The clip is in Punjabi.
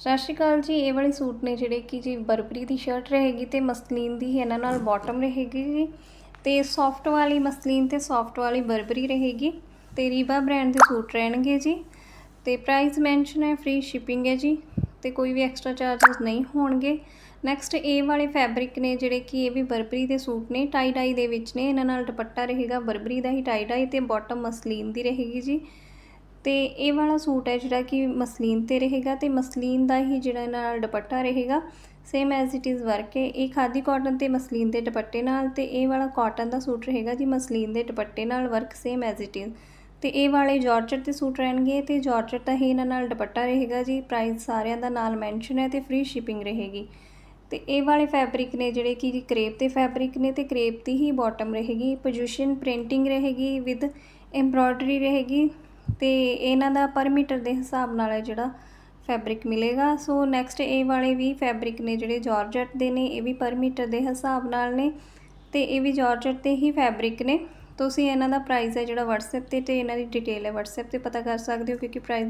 ਸਤਿ ਸ਼੍ਰੀ ਅਕਾਲ ਜੀ, ਇਹ ਵਾਲੇ ਸੂਟ ਨੇ ਜਿਹੜੇ ਕਿ ਜੀ ਬਰਬਰੀ ਦੀ ਸ਼ਰਟ ਰਹੇਗੀ ਤੇ ਮਸਲੀਨ ਦੀ ਇਹਨਾਂ ਨਾਲ ਬਾਟਮ ਰਹੇਗੀ ਜੀ ਤੇ ਸੌਫਟ ਵਾਲੀ ਮਸਲੀਨ ਤੇ ਸੌਫਟ ਵਾਲੀ ਬਰਬਰੀ ਰਹੇਗੀ। ਤੇ ਰੀਬਾ ਬ੍ਰਾਂਡ ਦੇ ਸੂਟ ਰਹਿਣਗੇ ਜੀ। ਤੇ ਪ੍ਰਾਈਸ ਮੈਂਸ਼ਨ ਹੈ ਫ੍ਰੀ ਸ਼ਿਪਿੰਗ ਹੈ ਜੀ ਤੇ ਕੋਈ ਵੀ ਐਕਸਟਰਾ ਚਾਰजेस ਨਹੀਂ ਹੋਣਗੇ। ਨੈਕਸਟ ਇਹ ਵਾਲੇ ਫੈਬਰਿਕ ਨੇ ਜਿਹੜੇ ਕਿ ਇਹ ਵੀ ਬਰਬਰੀ ਦੇ ਸੂਟ ਨੇ ਟਾਈ ਡਾਈ ਦੇ ਵਿੱਚ ਨੇ, ਇਹਨਾਂ ਨਾਲ ਦੁਪੱਟਾ ਰਹੇਗਾ ਬਰਬਰੀ ਦਾ ਹੀ ਟਾਈ ਡਾਈ ਤੇ ਬਾਟਮ ਮਸਲੀਨ ਦੀ ਰਹੇਗੀ ਜੀ। ਤੇ ਇਹ ਵਾਲਾ ਸੂਟ ਹੈ ਜਿਹੜਾ ਕਿ ਮਸਲੀਨ ਤੇ ਰਹੇਗਾ ਤੇ ਮਸਲੀਨ ਦਾ ਹੀ ਜਿਹੜਾ ਇਹਨਾਂ ਨਾਲ ਦੁਪੱਟਾ ਰਹੇਗਾ same as it is work ਹੈ। ਇਹ ਖਾਦੀ ਕਾਟਨ ਤੇ ਮਸਲੀਨ ਦੇ ਦੁਪੱਟੇ ਨਾਲ ਤੇ ਇਹ ਵਾਲਾ ਕਾਟਨ ਦਾ ਸੂਟ ਰਹੇਗਾ ਜੀ ਮਸਲੀਨ ਦੇ ਦੁਪੱਟੇ ਨਾਲ work same as it is ਤੇ ਇਹ ਵਾਲੇ ਜਾਰਜਟ 'ਤੇ ਸੂਟ ਰਹਿਣਗੇ ਤੇ ਜਾਰਜਟ ਦਾ ਹੀ ਇਹਨਾਂ ਨਾਲ ਦੁਪੱਟਾ ਰਹੇਗਾ ਜੀ ਪ੍ਰਾਈਸ ਸਾਰਿਆਂ ਦਾ ਨਾਲ ਮੈਂਸ਼ਨ ਹੈ ਤੇ ਫ੍ਰੀ ਸ਼ਿਪਿੰਗ ਰਹੇਗੀ। ਤੇ ਇਹ ਵਾਲੇ ਫੈਬਰਿਕ ਨੇ ਜਿਹੜੇ ਕਿ ਜੀ ਕਰੇਪ ਦੇ ਫੈਬਰਿਕ ਨੇ ਤੇ ਕਰੇਪ ਦੀ ਹੀ ਬਾਟਮ ਰਹੇਗੀ। ਪੋਜੀਸ਼ਨ ਪ੍ਰਿੰਟਿੰਗ ਰਹੇਗੀ ਵਿਦ ਐਮਬ੍ਰੋਇਡਰੀ ਰਹੇਗੀ। ਤੇ ਇਹਨਾਂ ਦਾ ਪਰ ਮੀਟਰ ਦੇ ਹਿਸਾਬ ਨਾਲ ਹੈ ਜਿਹੜਾ ਫੈਬਰਿਕ ਮਿਲੇਗਾ। ਸੋ ਨੈਕਸਟ ਇਹ ਵਾਲੇ ਵੀ ਫੈਬਰਿਕ ਨੇ ਜਿਹੜੇ ਜਾਰਜਟ ਦੇ ਨੇ, ਇਹ ਵੀ ਪਰ ਮੀਟਰ ਦੇ ਹਿਸਾਬ ਨਾਲ ਨੇ ਤੇ ਇਹ ਵੀ ਜਾਰਜਟ ਤੇ ਹੀ ਫੈਬਰਿਕ ਨੇ। ਤੁਸੀਂ ਇਹਨਾਂ ਦਾ ਪ੍ਰਾਈਸ ਹੈ ਜਿਹੜਾ WhatsApp ਤੇ ਤੇ ਇਹਨਾਂ ਦੀ ਡਿਟੇਲ ਹੈ। WhatsApp ਤੇ ਪਤਾ ਕਰ ਸਕਦੇ ਹੋ ਕਿਉਂਕਿ ਪ੍ਰਾਈਸ